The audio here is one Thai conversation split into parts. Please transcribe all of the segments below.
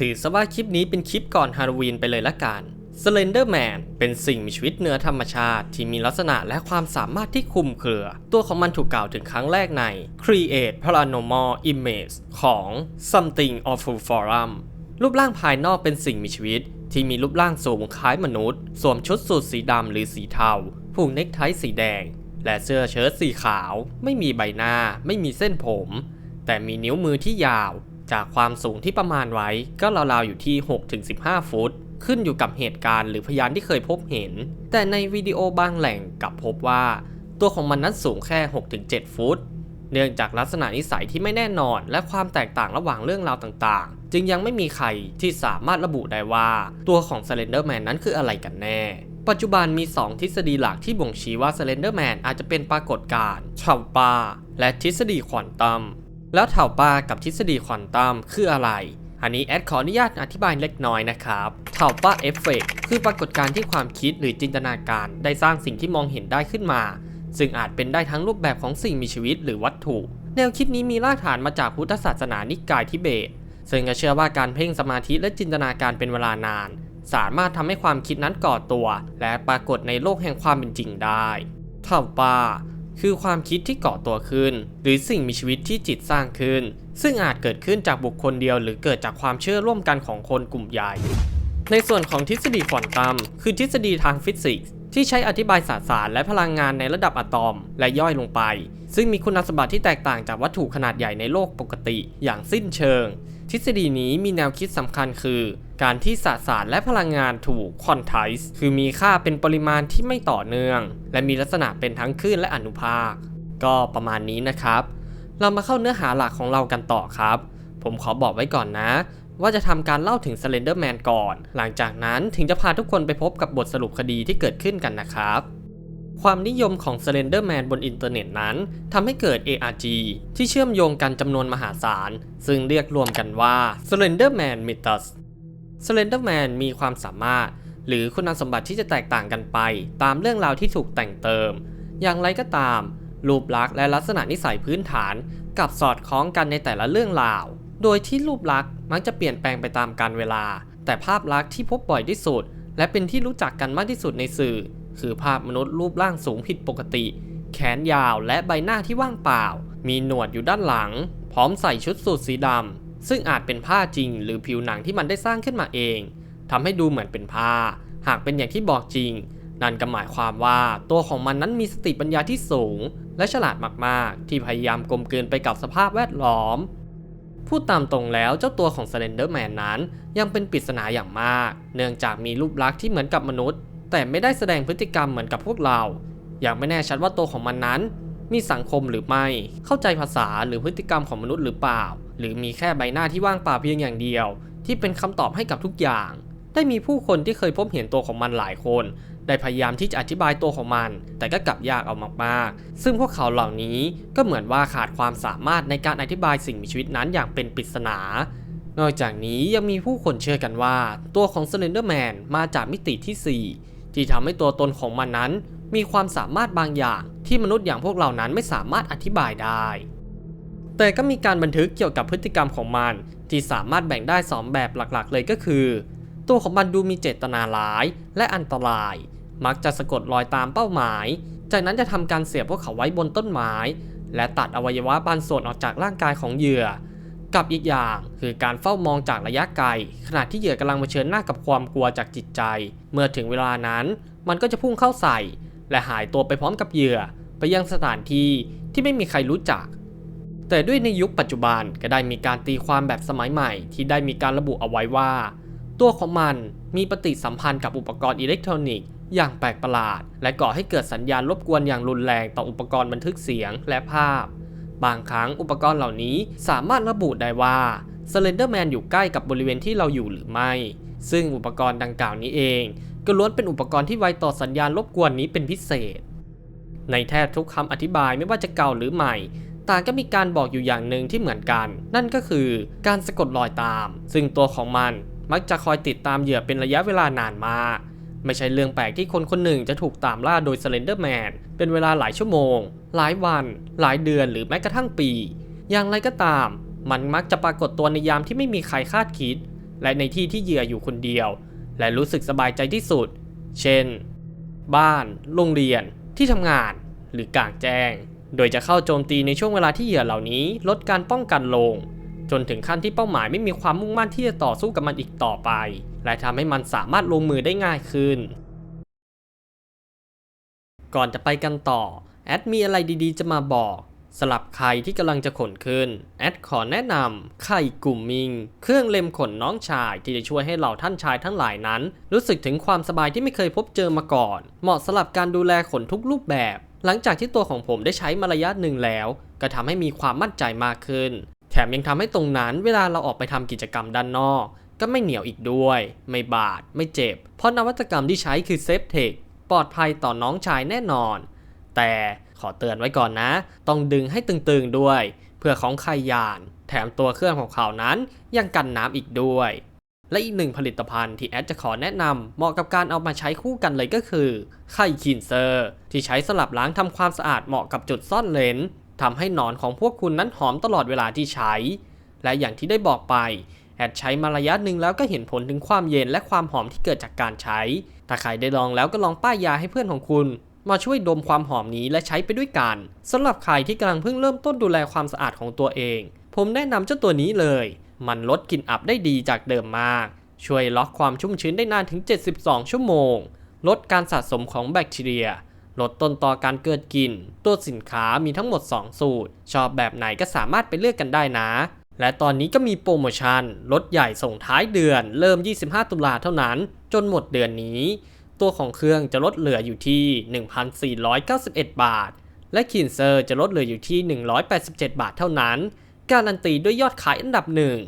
ถือซะว่าคลิปนี้เป็นคลิปก่อนฮาโลวีนไปเลยละกัน Slender Man เป็นสิ่งมีชีวิตเหนือธรรมชาติ ที่มีลักษณะและความสามารถที่คลุมเครือ ตัวของมันถูกกล่าวถึงครั้งแรกใน Create Paranormal Image ของ Something Awful Forum รูปร่างภายนอกเป็นสิ่งมีชีวิต ที่มีรูปร่างสูงคล้ายมนุษย์ สวมชุดสูทสีดำหรือสีเทาผูกเนคไทสีแดง และเสื้อเชิ้ตสีขาว ไม่มีใบหน้า ไม่มีเส้นผม แต่มีนิ้วมือที่ยาว จากความสูงที่ประมาณไว้ก็ราวๆอยู่ที่ 6-15 ฟุต ขึ้นอยู่กับเหตุการณ์หรือพยานที่เคยพบเห็น แต่ในวิดีโอบางแหล่งกลับพบว่า ตัวของมันนั้นสูงแค่ 6-7 ฟุต เนื่องจากลักษณะนิสัยที่ไม่แน่นอนและความแตกต่างระหว่างเรื่องราวต่างๆ จึงยังไม่มีใครที่สามารถระบุได้ว่า ตัวของ Slender Man นั้นคืออะไรกันแน่ปัจจุบันมี 2 ทฤษฎีหลักที่บ่งชี้ว่า Slender Man อาจจะเป็นปรากฏการณ์เฉาปาและทฤษฎีควอนตัม แล้วเถาปากับทฤษฎีควอนตัมคืออะไร อันนี้แอดขออนุญาตอธิบายเล็กน้อยนะครับเถาปาเอฟเฟกคือปรากฏการณ์ที่ความคิดหรือจินตนาการ ได้สร้างสิ่งที่มองเห็นได้ขึ้นมา ซึ่งอาจเป็นได้ทั้งรูปแบบของสิ่งมีชีวิตหรือวัตถุ แนวคิดนี้มีรากฐานมาจากพุทธศาสนานิกายทิเบต ซึ่งก็เชื่อว่าการเพ่งสมาธิและจินตนาการเป็นเวลานาน สามารถทำให้ความคิดนั้นก่อตัว และปรากฏในโลกแห่งความเป็นจริงได้เถาปา คือความคิดที่เก่อตัวขึ้น หรือสิ่งมีชีวิตที่จิตสร้างขึ้น ซึ่งอาจเกิดขึ้นจากบุคคลเดียว หรือเกิดจากความเชื่อร่วมกันของคนกลุ่มใหญ่ ในส่วนของทฤษฎีควอนตัมคือทฤษฎีทางฟิสิกส์ที่ใช้อธิบายสสารและพลังงานในระดับอะตอม และย่อยลงไป ซึ่งมีคุณสมบัติที่แตกต่างจากวัตถุขนาดใหญ่ในโลกปกติ อย่างสิ้นเชิง ทฤษฎีนี้มีแนวคิดสำคัญคือ การที่สสารและพลังงานถูกควอนไทส์คือมีค่าเป็นปริมาณที่ไม่ต่อเนื่อง และมีลักษณะเป็นทั้งคลื่นและอนุภาค ก็ประมาณนี้นะครับ เรามาเข้าเนื้อหาหลักของเรากันต่อครับ ผมขอบอกไว้ก่อนนะ ว่าจะทำการเล่าถึง Slender Man ก่อน หลังจากนั้นถึงจะพาทุกคนไปพบกับบทสรุปคดีที่เกิดขึ้นกันนะครับ ความนิยมของ Slender Man บนอินเทอร์เน็ตนั้นทำให้เกิด ARG ที่เชื่อมโยงกันจำนวนมหาศาล ซึ่งเรียกรวมกันว่า Slender Man Mythos Slender Man มีความสามารถ หรือคุณสมบัติที่จะแตกต่างกันไป ตามเรื่องราวที่ถูกแต่งเติม อย่างไรก็ตาม รูปลักษณ์และลักษณะนิสัยพื้นฐานกับสอดคล้องกันในแต่ละเรื่องราว โดยที่รูปลักษณ์มักจะเปลี่ยนแปลงไปตามกาลเวลา แต่ภาพลักษณ์ที่พบบ่อยที่สุด และเป็นที่รู้จักกันมากที่สุดในสื่อ คือภาพมนุษย์รูปร่างสูงผิดปกติ แขนยาวและใบหน้าที่ว่างเปล่า มีหนวดอยู่ด้านหลัง พร้อมใส่ชุดสูทสีดำซึ่งอาจเป็นผ้าจริง หรือผิวหนังที่มันได้สร้างขึ้นมาเองทำให้ดูเหมือนเป็นผ้า หากเป็นอย่างที่บอกจริง นั่นก็หมายความว่าตัวของมันนั้นมีสติปัญญาที่สูง และฉลาดมากๆ ที่พยายามกลมกลืนไปกับสภาพแวดล้อมพูดตามตรงแล้วเจ้าตัวของ Slender Man นั้นยังเป็นปริศนาอย่างมาก เนื่องจากมีรูปลักษณ์ที่เหมือนกับมนุษย์ แต่ไม่ได้แสดงพฤติกรรมเหมือนกับพวกเรายังไม่แน่ชัดว่าตัวของมันนั้น มีสังคมหรือไม่ เข้าใจภาษาหรือพฤติกรรมของมนุษย์หรือเปล่า หรือมีแค่ใบหน้าที่ว่างเปล่าเพียงอย่างเดียว ที่เป็นคำตอบให้กับทุกอย่าง ได้มีผู้คนที่เคยพบเห็นตัวของมันหลายคน ได้พยายามที่จะอธิบายตัวของมัน แต่ก็กลับยากเอามากๆ ซึ่งพวกเขาเหล่านี้ก็เหมือนว่าขาดความสามารถในการอธิบายสิ่งมีชีวิตนั้นอย่างเป็นปริศนานอกจากนี้ยังมีผู้คนเชื่อกันว่า ตัวของ Slender Man มาจากมิติที่ 4 ที่ทำให้ตัวตนของมันนั้น มีความสามารถบางอย่างที่มนุษย์อย่างพวกเรานั้นไม่สามารถอธิบายได้ แต่ก็มีการบันทึกเกี่ยวกับพฤติกรรมของมัน ที่สามารถแบ่งได้สองแบบหลักๆ เลยก็คือ ตัวของมันดูมีเจตนาร้ายและอันตราย มักจะสะกดรอยตามเป้าหมาย จากนั้นจะทำการเสียบพวกเขาไว้บนต้นไม้ และตัดอวัยวะบางส่วนออกจากร่างกายของเหยื่อ กับอีกอย่างคือการเฝ้ามองจากระยะไกล ขณะที่เหยื่อกำลังเผชิญหน้ากับความกลัวจากจิตใจ เมื่อถึงเวลานั้น มันก็จะพุ่งเข้าใส่ และหายตัวไปพร้อมกับเหยื่อ ไปยังสถานที่ที่ไม่มีใครรู้จัก แต่ด้วยในยุคปัจจุบันก็ได้มีการตีความแบบสมัยใหม่ ที่ได้มีการระบุเอาไว้ว่า ตัวของมันมีปฏิสัมพันธ์กับอุปกรณ์อิเล็กทรอนิกส์อย่างแปลกประหลาด และก่อให้เกิดสัญญาณรบกวนอย่างรุนแรงต่ออุปกรณ์บันทึกเสียงและภาพ บางครั้งอุปกรณ์เหล่านี้สามารถระบุได้ว่า Slender Man อยู่ใกล้กับบริเวณที่เราอยู่หรือไม่ ซึ่งอุปกรณ์ดังกล่าวนี้เอง ก็ล้วนเป็นอุปกรณ์ที่ไวต่อสัญญาณรบกวนนี้เป็นพิเศษ ในแทบทุกคำอธิบายไม่ว่าจะเก่าหรือใหม่ต่างก็มีการบอกอยู่อย่างหนึ่งที่เหมือนกัน นั่นก็คือการสะกดรอยตาม ซึ่งตัวของมันมักจะคอยติดตามเหยื่อเป็นระยะเวลานานมาก ไม่ใช่เรื่องแปลกที่คนคนหนึ่งจะถูกตามล่าโดย Slender Man เป็นเวลาหลายชั่วโมง หลายวัน หลายเดือนหรือแม้กระทั่งปี อย่างไรก็ตาม มันมักจะปรากฏตัวในยามที่ไม่มีใครคาดคิด และในที่ที่เหยื่ออยู่คนเดียว และรู้สึกสบายใจที่สุด เช่น บ้าน โรงเรียน ที่ทำงาน หรือกลางแจ้ง โดยจะเข้าโจมตีในช่วงเวลาที่เหยื่อเหล่านี้ ลดการป้องกันลง จนถึงขั้นที่เป้าหมายไม่มีความมุ่งมั่นที่จะต่อสู้กับมันอีกต่อไป และทำให้มันสามารถลงมือได้ง่ายขึ้น ก่อนจะไปกันต่อ แอดมีอะไรดีๆ จะมาบอกสลับใครที่กำลังจะขนขึ้น แอดขอแนะนำไข่กลุ่มมิง เครื่องเล็มขนน้องชายที่จะช่วยให้เหล่าท่านชายทั้งหลายนั้น รู้สึกถึงความสบายที่ไม่เคยพบเจอมาก่อน เหมาะสำหรับการดูแลขนทุกรูปแบบ หลังจากที่ตัวของผมได้ใช้มาระยะหนึ่งแล้ว ก็ทำให้มีความมั่นใจมากขึ้น แถมยังทำให้ตรงนั้นเวลาเราออกไปทำกิจกรรมด้านนอก ก็ไม่เหนียวอีกด้วย ไม่บาด ไม่เจ็บ เพราะนวัตกรรมที่ใช้คือเซฟเทคปลอดภัยต่อน้องชายแน่นอน แต่ขอเตือนไว้ก่อนนะ ต้องดึงให้ตึงๆด้วย เพื่อของใครยาน แถมตัวเครื่องของเขานั้นยังกันน้ำอีกด้วย และอีกหนึ่งผลิตภัณฑ์ที่แอดจะขอแนะนำเหมาะกับการเอามาใช้คู่กันเลยก็คือ ไข่คินเซอร์ ที่ใช้สลับล้างทำความสะอาดเหมาะกับจุดซ่อนเลนทำให้หนอนของพวกคุณนั้นหอมตลอดเวลาที่ใช้ และอย่างที่ได้บอกไป แอดใช้มาระยะหนึ่งแล้วก็เห็นผลถึงความเย็นและความหอมที่เกิดจากการใช้ ถ้าใครได้ลองแล้วก็ลองป้ายยาให้เพื่อนของคุณ มาช่วยดมความหอมนี้และใช้ไปด้วยกันสำหรับใครที่กำลังเพิ่งเริ่มต้นดูแลความสะอาดของตัวเอง ผมแนะนำเจ้าตัวนี้เลย มันลดกลิ่นอับได้ดีจากเดิมมาก ช่วยล็อกความชุ่มชื้นได้นานถึง 72 ชั่วโมง ลดการสะสมของแบคทีเรียลดต้นต่อการเกิดกลิ่น ตัวสินค้ามีทั้งหมด 2 สูตร ชอบแบบไหนก็สามารถไปเลือกกันได้นะ และตอนนี้ก็มีโปรโมชั่นลดใหญ่ส่งท้ายเดือน เริ่ม 25 ตุลาเท่านั้น จนหมดเดือนนี้ ตัวของเครื่องจะลดเหลืออยู่ที่ 1,491 บาท และคินเซอร์จะลดเหลืออยู่ที่ 187 บาทเท่านั้น การันตีด้วยยอดขายอันดับหนึ่ง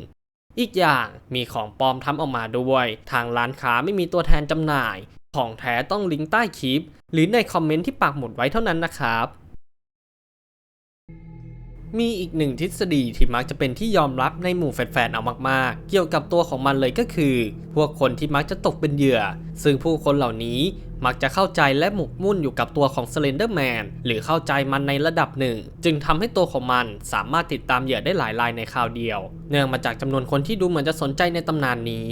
อีกอย่างมีของปลอมทำออกมาด้วย ทางร้านค้าไม่มีตัวแทนจำหน่าย ของแท้ต้องลิงก์ใต้คลิป หรือในคอมเมนต์ที่ปักหมุดไว้เท่านั้นนะครับ มีอีกหนึ่งทฤษฎีที่มักจะเป็นที่ยอมรับในหมู่แฟนๆเอามากๆ เกี่ยวกับตัวของมันเลยก็คือ พวกคนที่มักจะตกเป็นเหยื่อ ซึ่งผู้คนเหล่านี้มักจะเข้าใจและหมกมุ่นอยู่กับตัวของ Slender Man หรือเข้าใจมันในระดับหนึ่ง จึงทำให้ตัวของมันสามารถติดตามเหยื่อได้หลายรายในคราวเดียว เนื่องมาจากจำนวนคนที่ดูเหมือนจะสนใจในตำนานนี้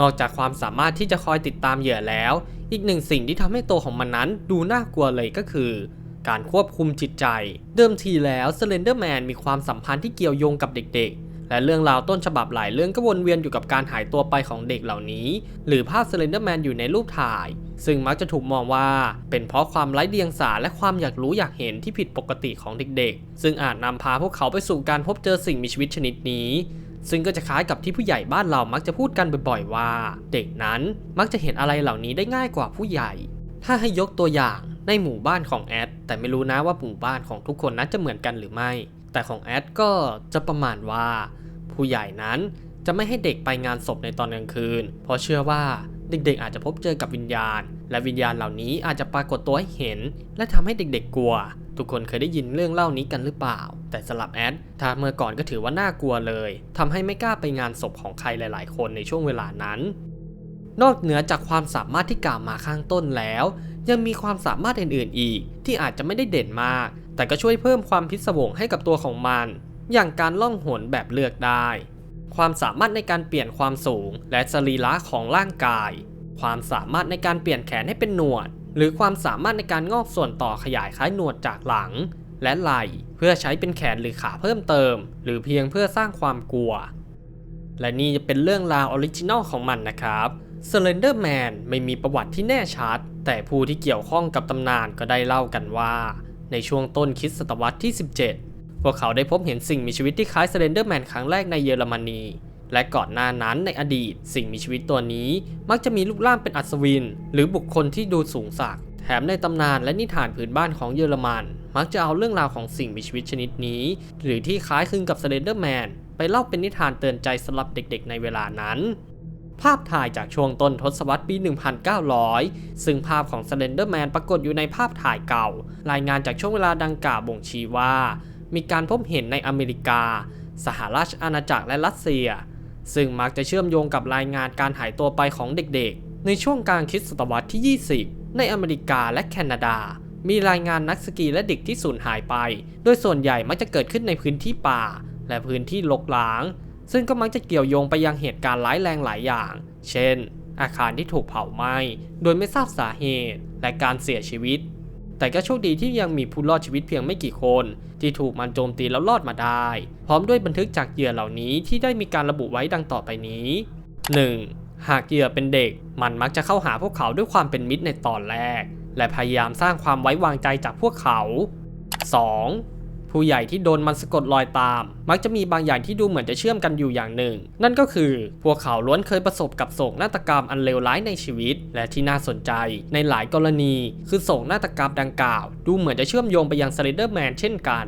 นอกจากความสามารถที่จะคอยติดตามเหยื่อแล้ว อีกหนึ่งสิ่งที่ทำให้ตัวของมันนั้นดูน่ากลัวเลยก็คือ การควบคุมจิตใจ เดิมทีแล้ว Slender Man มีความสัมพันธ์ที่เกี่ยวโยงกับเด็ก ๆ และเรื่องราวต้นฉบับหลายเรื่องก็วนเวียนอยู่กับการหายตัวไปของเด็กเหล่านี้ หรือภาพ Slender Man อยู่ในรูปถ่าย ซึ่งมักจะถูกมองว่าเป็นเพราะความไร้เดียงสาและความอยากรู้อยากเห็นที่ผิดปกติของเด็ก ๆ ซึ่งอาจนำพาพวกเขาไปสู่การพบเจอสิ่งมีชีวิตชนิดนี้ซึ่งก็จะคล้ายกับที่ผู้ใหญ่บ้านเรามักจะพูดกันบ่อยๆว่า เด็กนั้นมักจะเห็นอะไรเหล่านี้ได้ง่ายกว่าผู้ใหญ่ ถ้าให้ยกตัวอย่างในหมู่บ้านของแอดแต่ไม่รู้นะว่าหมู่บ้านของทุกคนนั้นจะเหมือนกันหรือไม่ แต่ของแอดก็จะประมาณว่า ผู้ใหญ่นั้นจะไม่ให้เด็กไปงานศพในตอนกลางคืน เพราะเชื่อว่าเด็กๆอาจจะพบเจอกับวิญญาณ และวิญญาณเหล่านี้อาจจะปรากฏตัวให้เห็น และทำให้เด็กๆกลัว ทุกคนเคยได้ยินเรื่องเล่านี้กันหรือเปล่า แต่สำหรับแอดถ้าเมื่อก่อนก็ถือว่าน่ากลัวเลยทำให้ไม่กล้าไปงานศพของใครหลาย ๆ คนในช่วงเวลานั้น นอกเหนือจากความสามารถที่กล่าวมาข้างต้นแล้ว ยังมีความสามารถอื่นๆอีก ที่อาจจะไม่ได้เด่นมาก แต่ก็ช่วยเพิ่มความพิศวงให้กับตัวของมัน อย่างการล่องหนแบบเลือกได้ ความสามารถในการเปลี่ยนความสูง และสรีระของร่างกาย ความสามารถในการเปลี่ยนแขนให้เป็นหนวด หรือความสามารถในการงอกส่วนต่อขยายคล้ายหนวดจากหลัง และไหล่เพื่อใช้เป็นแขนหรือขาเพิ่มเติม หรือเพียงเพื่อสร้างความกลัว และนี่จะเป็นเรื่องราวออริจินอลของมันนะครับ Slender Man ไม่มีประวัติที่แน่ชัด แต่ผู้ที่เกี่ยวข้องกับตำนานก็ได้เล่ากันว่า ในช่วงต้นคริดศตวรรษที่ 17 พวกเขาได้พบเห็นสิ่งมีชีวิตที่คล้าย Slender Man ครั้งแรกในเยอรมนี และก่อนหน้านั้นในอดีต สิ่งมีชีวิตตัวนี้มักจะมีรูปร่างเป็นอัศวิน หรือบุคคลที่ดูสูงสักแถมในตำนานและนิทานพื้นบ้านของเยอรมัน มักจะเอาเรื่องราวของสิ่งมีชีวิตชนิดนี้ หรือที่คล้ายคลึงกับ Slender Man ไปเล่าเป็นนิทานเตือนใจสำหรับเด็กๆ ในเวลานั้น ภาพถ่ายจากช่วงต้นทศวรรษปี 1900 ซึ่งภาพของ Slender Man ปรากฏอยู่ในภาพถ่ายเก่า รายงานจากช่วงเวลาดังกล่าวบ่งชี้ว่า มีการพบเห็นในอเมริกา สหราชอาณาจักรและรัสเซีย ซึ่งมักจะเชื่อมโยงกับรายงานการหายตัวไปของเด็กๆ ในช่วงกลางคริสตศตวรรษที่ 20 ในอเมริกาและแคนาดา มีรายงานนักสกีและเด็กที่สูญหายไป โดยส่วนใหญ่มักจะเกิดขึ้นในพื้นที่ป่า และพื้นที่รกร้าง ซึ่งก็มักจะเกี่ยวโยงไปยังเหตุการณ์ร้ายแรงหลายอย่าง เช่น อาคารที่ถูกเผาไหม้โดยไม่ทราบสาเหตุและการเสียชีวิต แต่ก็โชคดีที่ยังมีผู้รอดชีวิตเพียงไม่กี่คน ที่ถูกมันโจมตีแล้วรอดมาได้ พร้อมด้วยบันทึกจากเหยื่อเหล่านี้ที่ได้มีการระบุไว้ดังต่อไปนี้ 1. หากเหยื่อเป็นเด็ก มันมักจะเข้าหาพวกเขาด้วยความเป็นมิตรในตอนแรก และพยายามสร้างความไว้วางใจจากพวกเขา 2. ผู้ใหญ่ที่โดนมันสะกดรอยตาม มักจะมีบางอย่างที่ดูเหมือนจะเชื่อมกันอยู่อย่างหนึ่ง นั่นก็คือพวกเขาล้วนเคยประสบกับโศกนาฏกรรมอันเลวร้ายในชีวิต และที่น่าสนใจในหลายกรณี คือโศกนาฏกรรมดังกล่าว ดูเหมือนจะเชื่อมโยงไปยังสเลเดอร์แมนเช่นกัน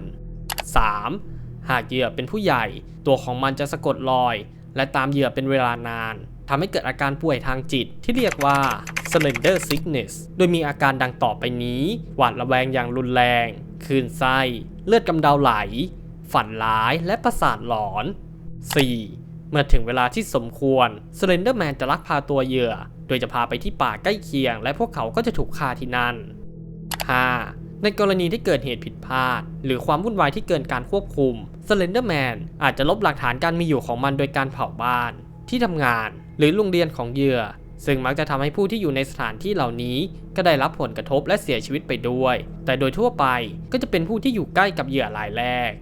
3. หากเหยื่อเป็นผู้ใหญ่ ตัวของมันจะสะกดรอย และตามเหยื่อเป็นเวลานานทำให้เกิดอาการป่วยทางจิตที่เรียกว่า slender sickness โดยมีอาการดังต่อไปนี้ หวาดระแวงอย่างรุนแรงคลื่นไส้ เลือดกำเดาไหล ฝันร้ายและประสาทหลอน 4. เมื่อถึงเวลาที่สมควร Slender Man จะลักพาตัวเหยื่อ โดยจะพาไปที่ป่าใกล้เคียง และพวกเขาก็จะถูกฆ่าที่นั่น 5. ในกรณีที่เกิดเหตุผิดพลาด หรือความวุ่นวายที่เกินการควบคุม Slender Man อาจจะลบหลักฐานการมีอยู่ของมันโดยการเผาบ้าน ที่ทำงาน หรือโรงเรียนของเหยื่อ ซึ่งมักจะทำให้ผู้ที่อยู่ในสถานที่เหล่านี้ ก็ได้รับผลกระทบและเสียชีวิตไปด้วย แต่โดยทั่วไปก็จะเป็นผู้ที่อยู่ใกล้กับเหยื่อรายแรก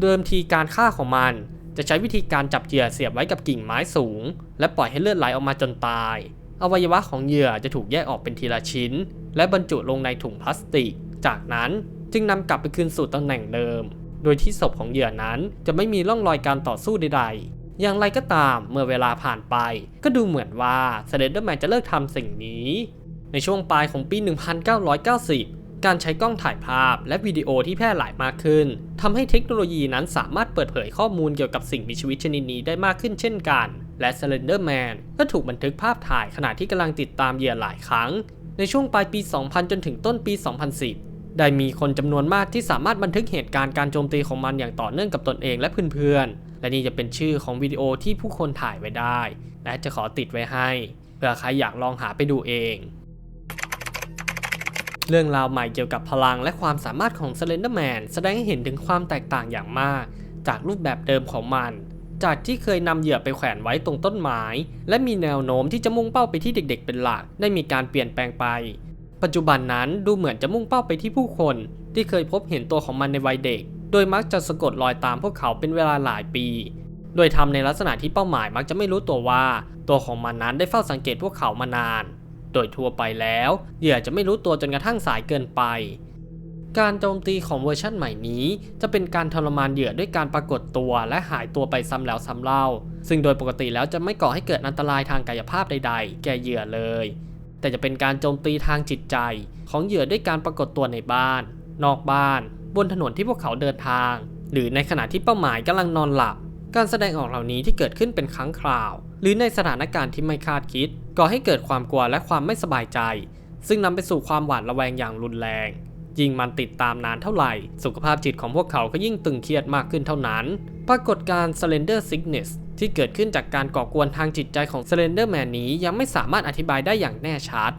เดิมทีการฆ่าของมันจะใช้วิธีการจับเหยื่อเสียบไว้กับกิ่งไม้สูง และปล่อยให้เลือดไหลออกมาจนตาย อวัยวะของเหยื่อจะถูกแยกออกเป็นทีละชิ้น และบรรจุลงในถุงพลาสติก จากนั้นจึงนำกลับไปคืนสู่ตำแหน่งเดิม โดยที่ศพของเหยื่อนั้นจะไม่มีร่องรอยการต่อสู้ใดๆ อย่างไรก็ตามเมื่อเวลาผ่านไป ก็ดูเหมือนว่าเซเลนเดอร์แมนจะเลิกทำสิ่งนี้ ในช่วงปลายของปี 1990 การใช้กล้องถ่ายภาพและวิดีโอที่แพร่หลายมากขึ้นทำให้เทคโนโลยีนั้นสามารถเปิดเผยข้อมูลเกี่ยวกับสิ่งมีชีวิตชนิดนี้ได้มากขึ้นเช่นกัน และ Slender Man ก็ถูกบันทึกภาพถ่ายขณะที่กำลังติดตามเหยื่อหลายครั้ง ในช่วงปลายปี 2000 จนถึงต้นปี 2010ได้มีคนจำนวนมากที่สามารถบันทึกเหตุการณ์การโจมตีของมันอย่างต่อเนื่องกับตนเองและเพื่อน และนี่จะเป็นชื่อของวิดีโอที่ผู้คนถ่ายไว้ได้ และจะขอติดไว้ให้เผื่อใครอยากลองหาไปดูเอง เรื่องราวใหม่เกี่ยวกับพลังและความสามารถของ Slender Man แสดงให้เห็นถึงความแตกต่างอย่างมาก จากรูปแบบเดิมของมัน จากที่เคยนำเหยื่อไปแขวนไว้ตรงต้นไม้ และมีแนวโน้มที่จะมุ่งเป้าไปที่เด็ก ๆ เป็นหลักได้มีการเปลี่ยนแปลงไป ปัจจุบันนั้นดูเหมือนจะมุ่งเป้าไปที่ผู้คน ที่เคยพบเห็นตัวของมันในวัยเด็ก โดยมักจะสะกดรอยตามพวกเขาเป็นเวลาหลายปี โดยทำในลักษณะที่เป้าหมายมักจะไม่รู้ตัวว่า ตัวของมันนั้นได้เฝ้าสังเกตพวกเขามานาน โดยทั่วไปแล้วเหยื่อจะไม่รู้ตัวจนกระทั่งสายเกินไป การโจมตีของเวอร์ชั่นใหม่นี้ จะเป็นการทรมานเหยื่อด้วยการปรากฏตัวและหายตัวไปซ้ำแล้วซ้ำเล่า ซึ่งโดยปกติแล้วจะไม่ก่อให้เกิดอันตรายทางกายภาพใด ๆ แก่เหยื่อเลย แต่จะเป็นการโจมตีทางจิตใจ ของเหยื่อด้วยการปรากฏตัวในบ้าน นอกบ้าน บนถนนที่พวกเขาเดินทาง หรือในขณะที่เป้าหมายกำลังนอนหลับ การแสดงออกเหล่านี้ที่เกิดขึ้นเป็นครั้งคราว หรือในสถานการณ์ที่ไม่คาดคิด ก่อให้เกิดความกลัวและความไม่สบายใจ ซึ่งนำไปสู่ความหวาดระแวงอย่างรุนแรงยิ่งมันติดตามนานเท่าไหร่ สุขภาพจิตของพวกเขาก็ยิ่งตึงเครียดมากขึ้นเท่านั้น ปรากฏการ Slender Sickness ที่เกิดขึ้นจากการก่อกวนทางจิตใจของ Slender Man นี้ยังไม่สามารถอธิบายได้อย่างแน่ชัด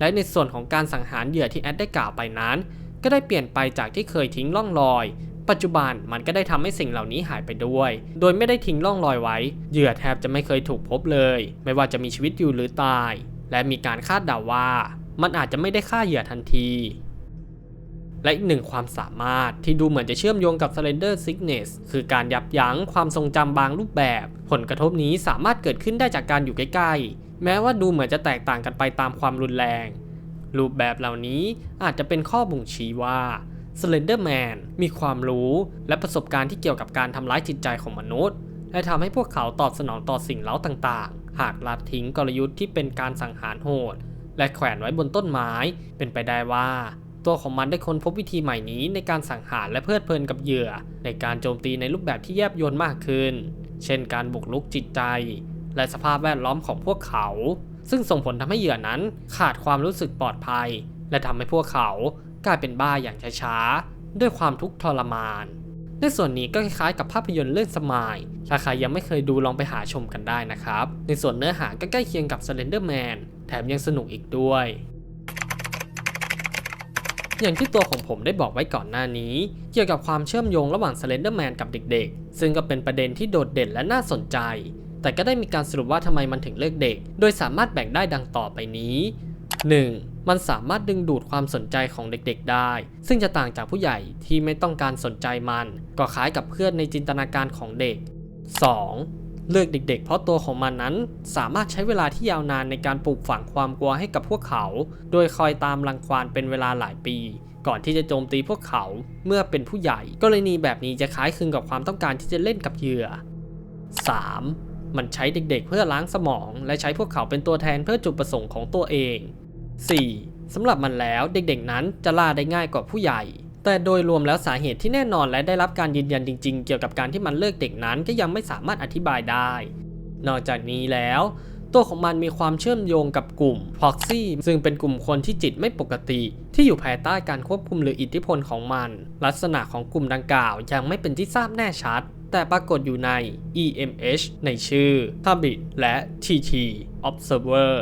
และในส่วนของการสังหารเหยื่อที่แอดได้กล่าวไปนั้น ก็ได้เปลี่ยนไปจากที่เคยทิ้งร่องรอย ปัจจุบันมันก็ได้ทำให้สิ่งเหล่านี้หายไปด้วย โดยไม่ได้ทิ้งร่องรอยไว้ เหยื่อแทบจะไม่เคยถูกพบเลย ไม่ว่าจะมีชีวิตอยู่หรือตาย และมีการคาดเดาว่า มันอาจจะไม่ได้ฆ่าเหยื่อทันที และอีกหนึ่งความสามารถที่ดูเหมือนจะเชื่อมโยงกับ Slender Sickness คือการยับยั้งความทรงจำบางรูปแบบ ผลกระทบนี้สามารถเกิดขึ้นได้จากการอยู่ใกล้ๆแม้ว่าดูเหมือนจะแตกต่างกันไปตามความรุนแรง รูปแบบเหล่านี้อาจจะเป็นข้อบ่งชี้ว่า Slender Man มีความรู้และประสบการณ์ที่เกี่ยวกับการทำร้ายจิตใจของมนุษย์ และทำให้พวกเขาตอบสนองต่อสิ่งเล้าต่างๆ หากละทิ้งกลยุทธ์ที่เป็นการสังหารโหด และแขวนไว้บนต้นไม้ เป็นไปได้ว่า ตัวของมันได้ค้นพบวิธีใหม่นี้ในการสังหารและเพลิดเพลินกับเหยื่อ ในการโจมตีในรูปแบบที่แยบยลมากขึ้น เช่นการบุกรุกจิตใจ และสภาพแวดล้อมของพวกเขา ซึ่งส่งผลทำให้เหยื่อนั้นขาดความรู้สึกปลอดภัย และทำให้พวกเขากลายเป็นบ้าอย่างช้าๆ ด้วยความทุกข์ทรมาน ในส่วนนี้ก็คล้ายๆกับภาพยนตร์เรื่องสมายถ้าใครยังไม่เคยดูลองไปหาชมกันได้นะครับ ในส่วนเนื้อหาก็ใกล้เคียงกับ Slender Man แถมยังสนุกอีกด้วย อย่างที่ตัวของผมได้บอกไว้ก่อนหน้านี้ เกี่ยวกับความเชื่อมโยงระหว่าง Slenderman กับเด็กๆ ซึ่งก็เป็นประเด็นที่โดดเด่นและน่าสนใจ แต่ก็ได้มีการสรุปว่าทำไมมันถึงเลือกเด็ก โดยสามารถแบ่งได้ดังต่อไปนี้ 1. มันสามารถดึงดูดความสนใจของเด็กๆได้ ซึ่งจะต่างจากผู้ใหญ่ที่ไม่ต้องการสนใจมัน ก็คล้ายกับเพื่อนในจินตนาการของเด็ก 2. เลือกเด็ก ๆ เพราะตัวของมันนั้น สามารถใช้เวลาที่ยาวนานในการปลูกฝังความกลัวให้กับพวกเขา โดยคอยตามรังควานเป็นเวลาหลายปี ก่อนที่จะโจมตีพวกเขาเมื่อเป็นผู้ใหญ่ กรณีแบบนี้จะคล้ายคลึงกับความต้องการที่จะเล่นกับเหยื่อ 3. มันใช้เด็กๆเพื่อล้างสมอง และใช้พวกเขาเป็นตัวแทนเพื่อจุดประสงค์ของตัวเอง 4. สำหรับมันแล้วเด็กๆนั้นจะล่าได้ง่ายกว่าผู้ใหญ่ แต่โดยรวมแล้วสาเหตุที่แน่นอนและได้รับการยืนยันจริง ๆ เกี่ยวกับการที่มันเลิกเด็กนั้นก็ยังไม่สามารถอธิบายได้ นอกจากนี้แล้วตัวของมันมีความเชื่อมโยงกับกลุ่ม Proxy ซึ่งเป็นกลุ่มคนที่จิตไม่ปกติ ที่อยู่ภายใต้การควบคุมหรืออิทธิพลของมัน ลักษณะของกลุ่มดังกล่าวยังไม่เป็นที่ทราบแน่ชัด แต่ปรากฏอยู่ใน EMH ในชื่อ Habit และ TT Observer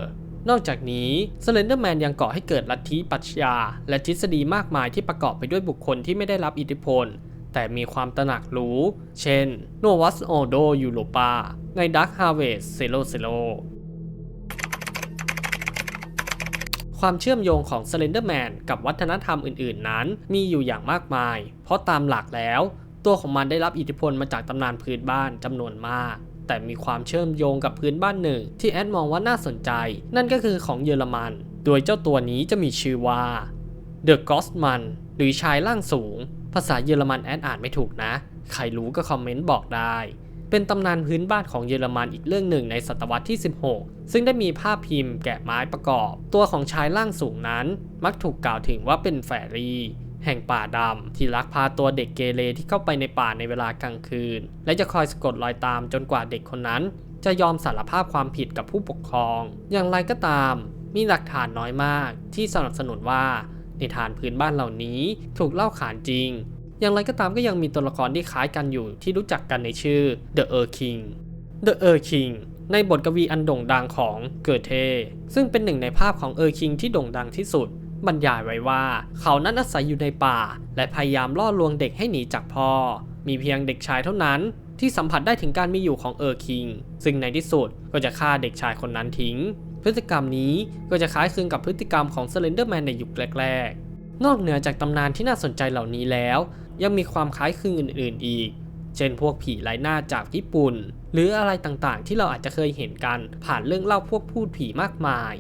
นอกจากนี้ Slenderman ยังก่อให้เกิดลัทธิปรัชญาและทฤษฎีมากมายที่ประกอบไปด้วยบุคคลที่ไม่ได้รับอิทธิพล แต่มีความตระหนักรู้ เช่น Novus Ordo Europa ใน Dark Harvest Zero Zero ความเชื่อมโยงของ Slenderman กับวัฒนธรรมอื่น ๆ นั้น มีอยู่อย่างมากมาย เพราะตามหลักแล้ว ตัวของมันได้รับอิทธิพลมาจากตำนานพื้นบ้านจำนวนมาก แต่มีความเชื่อมโยงกับพื้นบ้านหนึ่ง ที่แอดมองว่าน่าสนใจ นั่นก็คือของเยอรมัน โดยเจ้าตัวนี้จะมีชื่อว่า The Ghostman หรือชายร่างสูง ภาษาเยอรมันแอดอ่านไม่ถูกนะ ใครรู้ก็คอมเมนต์บอกได้ เป็นตำนานพื้นบ้านของเยอรมันอีกเรื่องหนึ่งในศตวรรษที่ 16 ซึ่งได้มีภาพพิมพ์แกะไม้ประกอบ ตัวของชายร่างสูงนั้น มักถูกกล่าวถึงว่าเป็นแฟรี่ แห่งป่าดำที่ลักพาตัวเด็กเกเรที่เข้าไปในป่าในเวลากลางคืน และจะคอยสะกดรอยตามจนกว่าเด็กคนนั้น จะยอมสารภาพความผิดกับผู้ปกครอง อย่างไรก็ตาม มีหลักฐานน้อยมากที่สนับสนุนว่านิทานพื้นบ้านเหล่านี้ถูกเล่าขานจริง อย่างไรก็ตามก็ยังมีตัวละครที่คล้ายกันอยู่ที่รู้จักกันในชื่อ The Er King The Er King ในบทกวีอันโด่งดังของเกิดเท ซึ่งเป็นหนึ่งในภาพของเออร์คิงที่โด่งดังที่สุด บรรยายไว้ว่า เขานั้นอาศัยอยู่ในป่า และพยายามล่อลวงเด็กให้หนีจากพ่อ มีเพียงเด็กชายเท่านั้นที่สัมผัสได้ถึงการมีอยู่ของเออร์คิง ซึ่งในที่สุดก็จะฆ่าเด็กชายคนนั้นทิ้ง พฤติกรรมนี้ก็จะคล้ายคลึงกับพฤติกรรมของ Slenderman ในยุคแรก ๆ นอกเหนือจากตำนานที่น่าสนใจเหล่านี้แล้ว ยังมีความคล้ายคลึงอื่น ๆ อีก เช่นพวกผีไร้หน้าจากญี่ปุ่น หรืออะไรต่างๆ ที่เราอาจจะเคยเห็นกันผ่านเรื่องเล่าพวกพูดผีมากมาย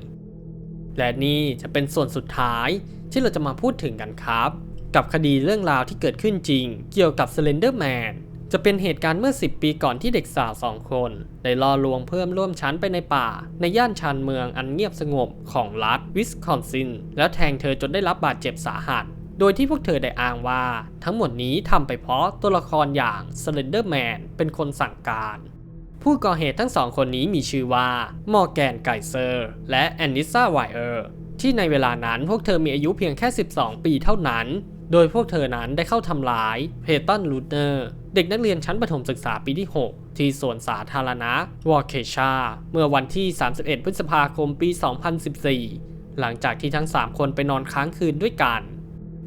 และนี่จะเป็นส่วนสุดท้ายที่เราจะมาพูดถึงกันครับ กับคดีเรื่องราวที่เกิดขึ้นจริง เกี่ยวกับ Slenderman จะเป็นเหตุการณ์เมื่อ 10 ปีก่อนที่เด็กสาวสองคน ได้ล่อลวงเพิ่มร่วมชั้นไปในป่า ในย่านชานเมืองอันเงียบสงบของรัฐวิสคอนซิน แล้วแทงเธอจนได้รับบาดเจ็บสาหัส โดยที่พวกเธอได้อ้างว่า ทั้งหมดนี้ทำไปเพราะตัวละครอย่าง Slenderman เป็นคนสั่งการ ผู้ก่อเหตุทั้งสองคนนี้มีชื่อว่ามอร์แกนไกเซอร์ และแอนนิซาไวเออร์ที่ในเวลานั้นพวกเธอมีอายุเพียงแค่ 12 ปีเท่านั้น โดยพวกเธอนั้นได้เข้าทำร้ายเพตันลูเนอร์เด็กนักเรียนชั้นประถมศึกษาปีที่ 6 ที่สวนสาธารณะวอร์เคชา เมื่อวันที่ 31 พฤษภาคมปี 2014 หลังจากที่ทั้ง 3 คนไปนอนค้างคืนด้วยกัน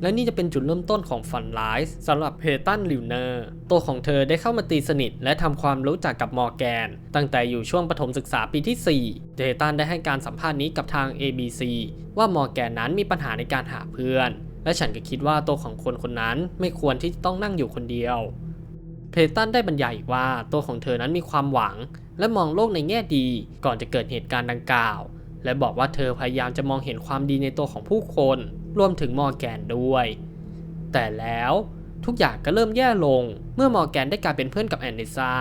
และนี่จะเป็นจุดเริ่มต้นของฟันไลฟ์สำหรับเพตันลิวเนอร์ตัวของเธอได้เข้ามาตีสนิท และทำความรู้จักกับมอร์แกน ตั้งแต่อยู่ช่วงประถมศึกษาปีที่ 4 เดตันได้ให้การสัมภาษณ์นี้กับทาง ABC ว่ามอร์แกนนั้นมีปัญหาในการหาเพื่อน และฉันก็คิดว่าตัวของคนคนนั้นไม่ควรที่จะต้องนั่งอยู่คนเดียวเพตันได้บรรยายอีกว่าตัวของเธอนั้นมีความหวัง และมองโลกในแง่ดีก่อนจะเกิดเหตุการณ์ดังกล่าว และบอกว่าเธอพยายามจะมองเห็นความดีในตัวของผู้คน รวมถึงมอร์แกนด้วย แต่แล้วทุกอย่างก็เริ่มแย่ลง เมื่อมอร์แกนได้กลายเป็นเพื่อนกับแอนนิซา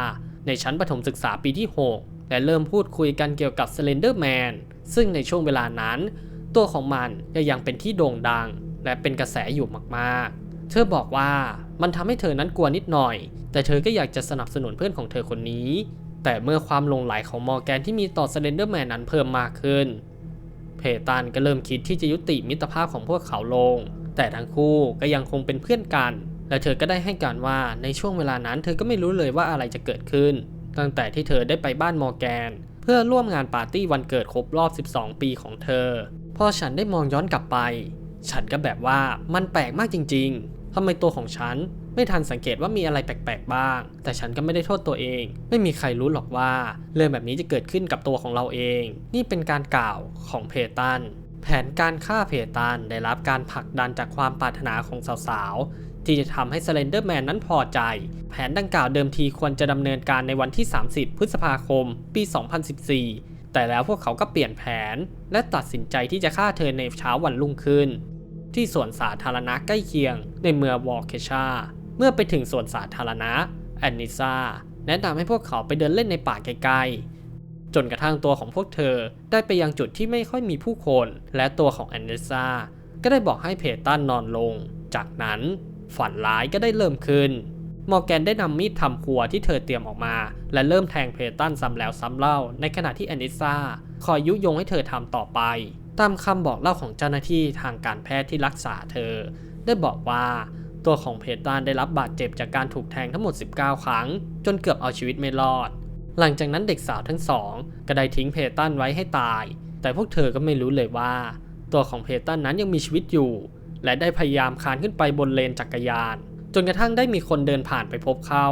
ในชั้นประถมศึกษาปีที่ 6 และเริ่มพูดคุยกันเกี่ยวกับ Slenderman ซึ่งในช่วงเวลานั้น ตัวของมันยังเป็นที่โด่งดัง และเป็นกระแสอยู่มากๆ เธอบอกว่ามันทำให้เธอนั้นกลัวนิดหน่อย แต่เธอก็อยากจะสนับสนุนเพื่อนของเธอคนนี้ แต่เมื่อความหลงไหลของมอร์แกนที่มีต่อ Slenderman นั้นเพิ่มมากขึ้น เพตันก็เริ่มคิดที่จะยุติมิตรภาพของพวกเขาลง แต่ทั้งคู่ก็ยังคงเป็นเพื่อนกัน และเธอก็ได้ให้การว่าในช่วงเวลานั้น เธอก็ไม่รู้เลยว่าอะไรจะเกิดขึ้น ตั้งแต่ที่เธอได้ไปบ้านมอร์แกน เพื่อร่วมงานปาร์ตี้วันเกิดครบรอบ 12 ปีของเธอ พอฉันได้มองย้อนกลับไป ฉันก็แบบว่ามันแปลกมากจริง ๆทำไมตัวของฉัน ไม่ทันสังเกตว่ามีอะไรแปลกๆบ้าง แต่ฉันก็ไม่ได้โทษตัวเอง ไม่มีใครรู้หรอกว่า เรื่องแบบนี้จะเกิดขึ้นกับตัวของเราเอง นี่เป็นการกล่าวของเพตัน แผนการฆ่าเพตันได้รับการผลักดันจากความปรารถนาของสาวๆ ที่จะทำให้ Slender Man นั้นพอใจ แผนดังกล่าวเดิมทีควรจะดำเนินการในวันที่ 30 พฤษภาคม ปี 2014 แต่แล้วพวกเขาก็เปลี่ยนแผน และตัดสินใจที่จะฆ่าเธอในเช้าวันรุ่งขึ้น ที่สวนสาธารณะใกล้เคียงในเมืองวอลเคชา เมื่อไปถึงสวนสาธารณะแอนนิซาแนะนำให้พวกเขาไปเดินเล่นในป่าใกลๆ จนกระทั่งตัวของพวกเธอได้ไปยังจุดที่ไม่ค่อยมีผู้คน และตัวของแอนนิซาก็ได้บอกให้เพตันนอนลง จากนั้นฝันร้ายก็ได้เริ่มขึ้น มอร์แกนได้นำมีดทำครัวที่เธอเตรียมออกมา และเริ่มแทงเพตันซ้ำแล้วซ้ำเล่า ในขณะที่แอนนิซาคอยยุยงให้เธอทำต่อไป ตามคำบอกเล่าของเจ้าหน้าที่ทางการแพทย์ที่รักษาเธอ ได้บอกว่า ตัวของเพตันได้รับบาดเจ็บจากการถูกแทงทั้งหมด 19 ครั้ง จนเกือบเอาชีวิตไม่รอด หลังจากนั้นเด็กสาวทั้งสองก็ได้ทิ้งเพตันไว้ให้ตาย แต่พวกเธอก็ไม่รู้เลยว่า ตัวของเพตันนั้นยังมีชีวิตอยู่ และได้พยายามคานขึ้นไปบนเลนจักรยาน จนกระทั่งได้มีคนเดินผ่านไปพบเข้า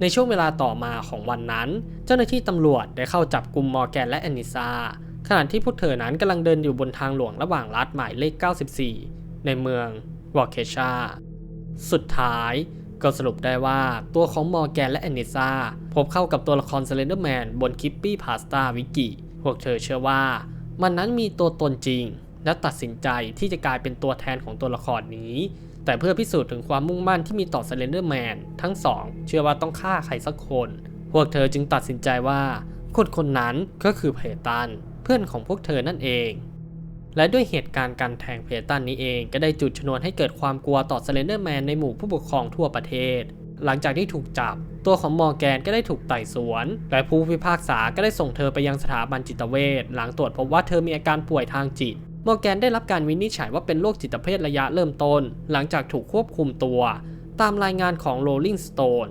ในช่วงเวลาต่อมาของวันนั้น เจ้าหน้าที่ตำรวจได้เข้าจับกลุ่มมอร์แกนและแอนนิซาขณะที่พวกเธอนั้นกำลังเดินอยู่บนทางหลวงระหว่างรัฐหมายเลข 94 ในเมืองวอร์เคชา สุดท้ายก็สรุปได้ว่าตัวของมอร์แกนและแอนนิซาพบเข้ากับตัวละคร s ซเลนเดอร์แมนบนคิปปี้พาสต้าวิกิพวกเธอเชื่อว่า มันนั้นมีตัวตนจริง และตัดสินใจที่จะกลายเป็นตัวแทนของตัวละครนี้ แต่เพื่อพิสูจน์ถึงความมุ่งมั่นที่มีต่อ s ซเลนเดอร์แมนทั้งสอง เชื่อว่าต้องฆ่าใครสักคน พวกเธอจึงตัดสินใจว่าคนคนนั้นก็คือเพตัน เพื่อนของพวกเธอนั่นเอง และด้วยเหตุการณ์การแทงเพตันนี้เองก็ได้จุดชนวนให้เกิดความกลัวต่อ s ซเลนเดอร์แมนในหมู่ผู้ปกครองทั่วประเทศ หลังจากที่ถูกจับ ตัวของมอร์แกนก็ได้ถูกไต่สวน และผู้พิพากษาก็ได้ส่งเธอไปยังสถาบันจิตเวชหลังตรวจพบว่าเธอมีอาการป่วยทางจิตมอร์แกนได้รับการวินิจฉัยว่าเป็นโรคจิตเภทระยะเริ่มต้น หลังจากถูกควบคุมตัว ตามรายงานของ Rolling Stone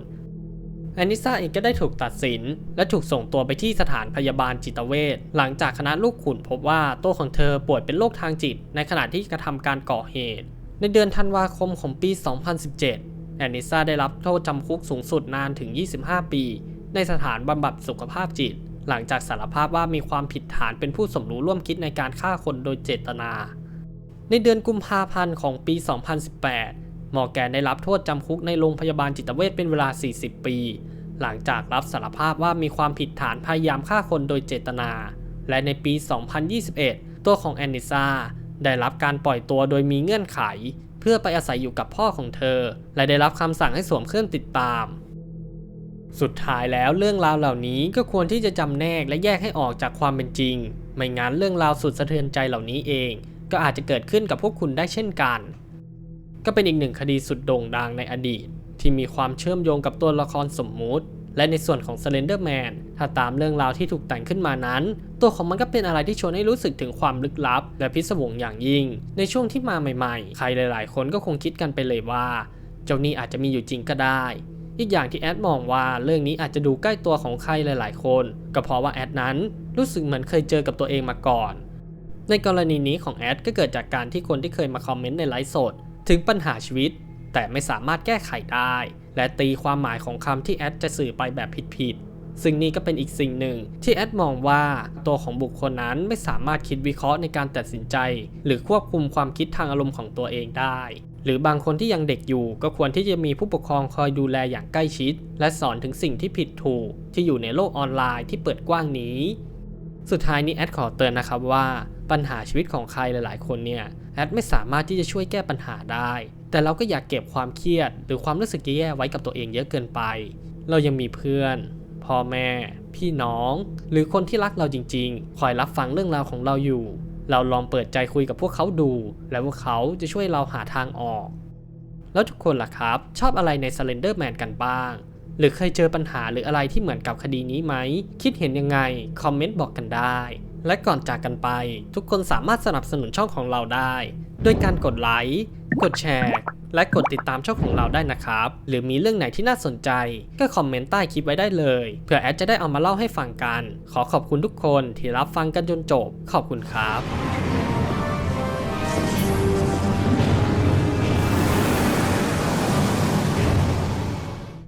แอนนิซาเองก็ได้ถูกตัดสิน และถูกส่งตัวไปที่สถานพยาบาลจิตเวชหลังจากคณะลูกขุนพบว่าตัวของเธอป่วยเป็นโรคทางจิต ในขณะที่กระทำการก่อเหตุ ในเดือนธันวาคมของปี 2017 แอนนิซาได้รับโทษจำคุกสูงสุดนานถึง 25 ปี ในสถานบำบัดสุขภาพจิต หลังจากสารภาพว่ามีความผิดฐานเป็นผู้สมรู้ร่วมคิดในการฆ่าคนโดยเจตนา ในเดือนกุมภาพันธ์ของปี 2018 มอร์แกนได้รับโทษจำคุกในโรงพยาบาลจิตเวชเป็นเวลา 40 ปี หลังจากรับสารภาพว่ามีความผิดฐานพยายามฆ่าคนโดยเจตนา และในปี 2021 ตัวของแอนนิซาได้รับการปล่อยตัวโดยมีเงื่อนไข เพื่อไปอาศัยอยู่กับพ่อของเธอ และได้รับคำสั่งให้สวมเครื่องติดตาม สุดท้ายแล้วเรื่องราวเหล่านี้ก็ควรที่จะจำแนกและแยกให้ออกจากความเป็นจริง ไม่งั้นเรื่องราวสุดสะเทือนใจเหล่านี้เอง ก็อาจจะเกิดขึ้นกับพวกคุณได้เช่นกัน ก็เป็นอีกหนึ่งคดีสุดโด่งดังในอดีต ที่มีความเชื่อมโยงกับตัวละครสมมุติ และในส่วนของ Slender Man ถ้าตามเรื่องราวที่ถูกแต่งขึ้นมานั้น ตัวของมันก็เป็นอะไรที่ชวนให้รู้สึกถึงความลึกลับ และพิศวงอย่างยิ่ง ในช่วงที่มาใหม่ๆ ใครหลาย ๆ คนก็คงคิดกันไปเลยว่า เจ้านี่อาจจะมีอยู่จริงก็ได้อีกอย่างที่แอดมองว่าเรื่องนี้อาจจะดูใกล้ตัวของใครหลาย ๆ คน ก็เพราะว่าแอดนั้นรู้สึกเหมือนเคยเจอกับตัวเองมาก่อน ในกรณีนี้ของแอดก็เกิดจากการที่คนที่เคยมาคอมเมนต์ในไลฟ์สด ถึงปัญหาชีวิต แต่ไม่สามารถแก้ไขได้ และตีความหมายของคำที่แอดจะสื่อไปแบบผิดๆซึ่งนี่ก็เป็นอีกสิ่งหนึ่งที่แอดมองว่าตัวของบุคคลนั้นไม่สามารถคิดวิเคราะห์ในการตัดสินใจ หรือควบคุมความคิดทางอารมณ์ของตัวเองได้หรือบางคนที่ยังเด็กอยู่ก็ควรที่จะมีผู้ปกครองคอยดูแลอย่างใกล้ชิด และสอนถึงสิ่งที่ผิดถูก ที่อยู่ในโลกออนไลน์ที่เปิดกว้างนี้ สุดท้ายนี้แอดขอเตือนนะครับว่า ปัญหาชีวิตของใครหลาย ๆ คนเนี่ย แอดไม่สามารถที่จะช่วยแก้ปัญหาได้ แต่เราก็อยากเก็บความเครียด หรือความรู้สึกแย่ๆไว้กับตัวเองเยอะเกินไป เรายังมีเพื่อน พ่อแม่ พี่น้อง หรือคนที่รักเราจริง ๆ คอยรับฟังเรื่องราวของเราอยู่ เราลองเปิดใจคุยกับพวกเขาดู แล้วพวกเขาจะช่วยเราหาทางออก แล้วทุกคนล่ะครับ ชอบอะไรใน Slender Man กันบ้าง หรือเคยเจอปัญหาหรืออะไรที่เหมือนกับคดีนี้ไหม คิดเห็นยังไง คอมเมนต์บอกกันได้ และก่อนจากกันไป ทุกคนสามารถสนับสนุนช่องของเราได้ด้วยการกดไลค์ กดแชร์ และกดติดตามช่องของเราได้นะครับ หรือมีเรื่องไหนที่น่าสนใจ ก็คอมเมนต์ใต้คลิปไว้ได้เลย เพื่อแอดจะได้เอามาเล่าให้ฟังกัน ขอขอบคุณทุกคนที่รับฟังกันจนจบ ขอบคุณครับ